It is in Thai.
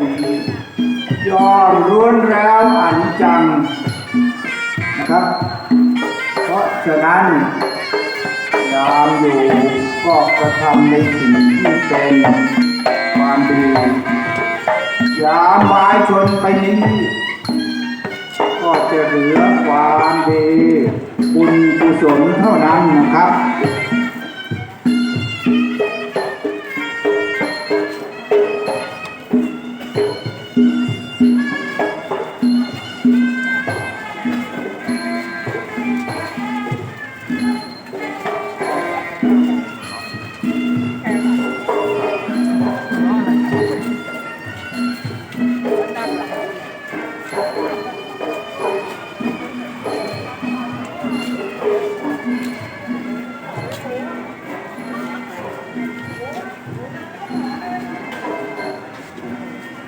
ดียอมร้วนแล้วอันจังนะครับ เพราะฉะนั้นยามอยู่ก็กระทำในสิ่งที่เป็นความดียามหมายชนไปนี้ก็จะเหลือความดีบุญกุศลเท่านั้นนะครับ